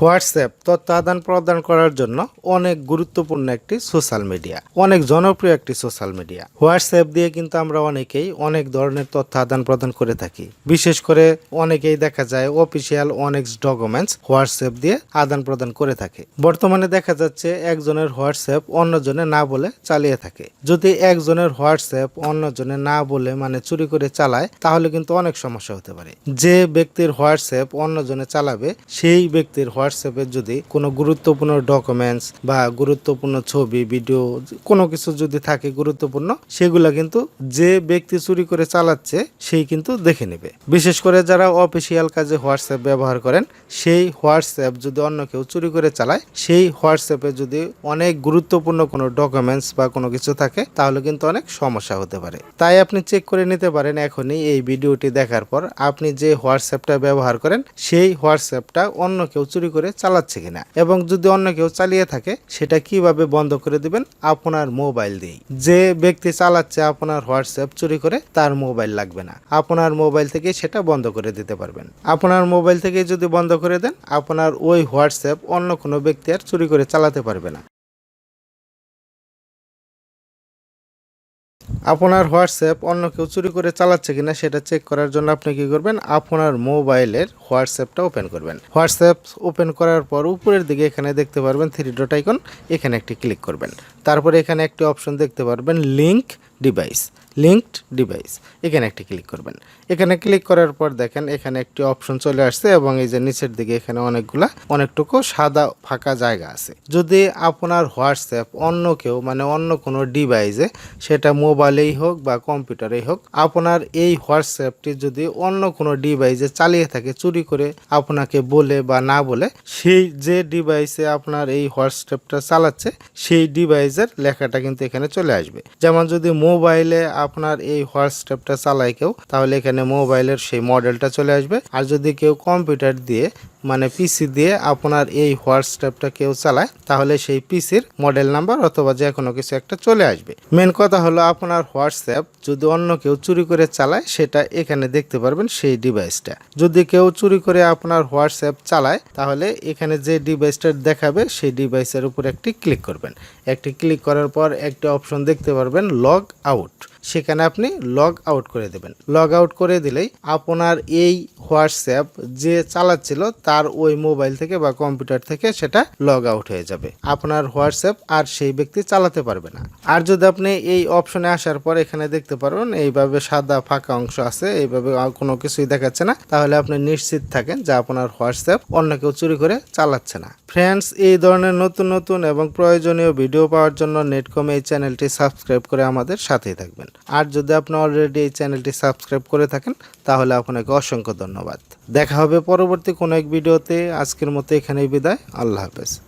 WhatsApp তথ্য আদান প্রদান করার জন্য অনেক গুরুত্বপূর্ণ একটি সোশ্যাল মিডিয়া, অনেক জনপ্রিয় একটি সোশ্যাল মিডিয়া। হোয়াটসঅ্যাপ দিয়ে কিন্তু আমরা অনেকেই অনেক ধরনের তথ্য আদান প্রদান করে থাকি। বিশেষ করে অনেকেই দেখা যায় অফিসিয়াল অনেক ডকুমেন্টস হোয়াটসঅ্যাপ দিয়ে আদান প্রদান করে থাকে। বর্তমানে দেখা যাচ্ছে একজনের হোয়াটসঅ্যাপ অন্যজনে না বলে চালিয়ে থাকে। যদি একজনের হোয়াটসঅ্যাপ অন্যজনে না বলে মানে চুরি করে চালায়, তাহলে কিন্তু অনেক সমস্যা হতে পারে। যে ব্যক্তির হোয়াটসঅ্যাপ অন্যজনে চালাবে, সেই ব্যক্তির হোয়াটসঅ্যাপে যদি কোনো গুরুত্বপূর্ণ ডকুমেন্টস বা গুরুত্বপূর্ণ ছবি ভিডিও কোনো কিছু যদি থাকে গুরুত্বপূর্ণ, সেগুলা কিন্তু যে ব্যক্তি চুরি করে চালাচ্ছে, সেই কিন্তু দেখে নেবে। বিশেষ করে যারা অফিসিয়াল কাজে হোয়াটসঅ্যাপ ব্যবহার করেন, সেই হোয়াটসঅ্যাপ যদি অন্য কেউ চুরি করে চালায়, সেই হোয়াটসঅ্যাপে যদি অনেক গুরুত্বপূর্ণ কোনো ডকুমেন্টস বা কোনো কিছু থাকে, তাহলে কিন্তু অনেক সমস্যা হতে পারে। তাই আপনি চেক করে নিতে পারেন এখনই এই ভিডিওটি দেখার পর। আপনি যে হোয়াটসঅ্যাপটা ব্যবহার করেন, সেই হোয়াটসঅ্যাপটা অন্য কেউ চুরি করে চালাচ্ছে কিনা? এবং যদি অন্য কেউ চালিয়ে থাকে, সেটা কীভাবে বন্ধ করে দিবেন? আপনার মোবাইল দিয়ে যে ব্যক্তি চালাচ্ছে আপনার হোয়াটসঅ্যাপ চুরি করে, তার মোবাইল লাগবে না। আপনার মোবাইল থেকে সেটা বন্ধ করে দিতে পারবেন। আপনার মোবাইল থেকে যদি বন্ধ করে দেন, আপনার ওই হোয়াটসঅ্যাপ অন্য কোনো ব্যক্তি আর চুরি করে চালাতে পারবে না। আপনার হোয়াটসঅ্যাপ অন্য কেউ চুরি করে চালাচ্ছে কিনা সেটা চেক করার জন্য আপনি কি করবেন? আপনার মোবাইলের হোয়াটসঅ্যাপটা ওপেন করবেন। হোয়াটসঅ্যাপ ওপেন করার পর উপরের দিকে এখানে দেখতে পারবেন থ্রি ডট আইকন এখানে একটি ক্লিক করবেন। তারপরে এখানে একটি অপশন দেখতে পারবেন লিঙ্ক ডিভাইস লিঙ্কড ডিভাইস এখানে একটি ক্লিক করবেন। এখানে ক্লিক করার পর দেখেন এখানে একটি অপশন চলে আসছে এবং এই যে নিচের দিকে এখানে অনেকগুলা, অনেকটুকু সাদা ফাঁকা জায়গা আছে। যদি আপনার হোয়াটসঅ্যাপ অন্য কেউ মানে অন্য কোনো ডিভাইসে সেটা মোবাইলেই হোক বা কম্পিউটারেই হোক, আপনার এই হোয়াটসঅ্যাপটি যদি অন্য কোনো ডিভাইসে চালিয়ে থাকে, চুরি করে আপনাকে বলে বা না বলে, সেই যে ডিভাইসে আপনার এই হোয়াটসঅ্যাপটা চালাচ্ছে, সেই ডিভাইসের লেখাটা কিন্তু এখানে চলে আসবে। যেমন যদি মোবাইলে আপনার এই হোয়াটসঅ্যাপটা চালায় কেউ, তাহলে এখানে মোবাইলের সেই মডেলটা চলে আসবে। আর যদি কেউ কম্পিউটার দিয়ে মানে পিসি দিয়ে আপনার এই হোয়াটসঅ্যাপটা কেউ চালায়, তাহলে সেই পিসির মডেল নাম্বার অথবা যে কোনো কিছু একটা চলে আসবে। মেন কথা হলো আপনার হোয়াটসঅ্যাপ যদি অন্য কেউ চুরি করে চালায়, সেটা এখানে দেখতে পারবেন সেই ডিভাইসটা যদি কেউ চুরি করে আপনার হোয়াটসঅ্যাপ চালায়, তাহলে এখানে যে ডিভাইসটা দেখাবে, সেই ডিভাইসের উপর একটি ক্লিক করবেন। একটি ক্লিক করার পর একটি অপশন দেখতে পারবেন লগ আউট সেখানে আপনি লগ আউট করে দেবেন। লগ আউট করে দিলেই আপনার এই হোয়াটসঅ্যাপ যে চালাচ্ছিল, তার ওই মোবাইল থেকে বা কম্পিউটার থেকে সেটা লগ আউট হয়ে যাবে। আপনার হোয়াটসঅ্যাপ আর সেই ব্যক্তি চালাতে পারবে না। আর যদি আপনি এই অপশনে আসার পর এখানে দেখতে পারবেন, এইভাবে সাদা ফাঁকা অংশ আছে, এইভাবে কোনো কিছুই দেখাচ্ছে না। তাহলে আপনি নিশ্চিত থাকেন যে আপনার হোয়াটসঅ্যাপ অন্য কেউ চুরি করে চালাচ্ছে না। ফ্রেন্ডস, এই ধরনের নতুন নতুন এবং প্রয়োজনীয় ভিডিও পাওয়ার জন্য নেটকম এই চ্যানেলটি সাবস্ক্রাইব করে আমাদের সাথেই থাকবেন। আর যদি আপনি অলরেডি এই চ্যানেলটি সাবস্ক্রাইব করে থাকেন, তাহলে আপনাকে অসংখ্য ধন্যবাদ। দেখা হবে পরবর্তী কোনো এক ভিডিওতে। আজকের মতো এখানেই বিদায়। আল্লাহ হাফেজ।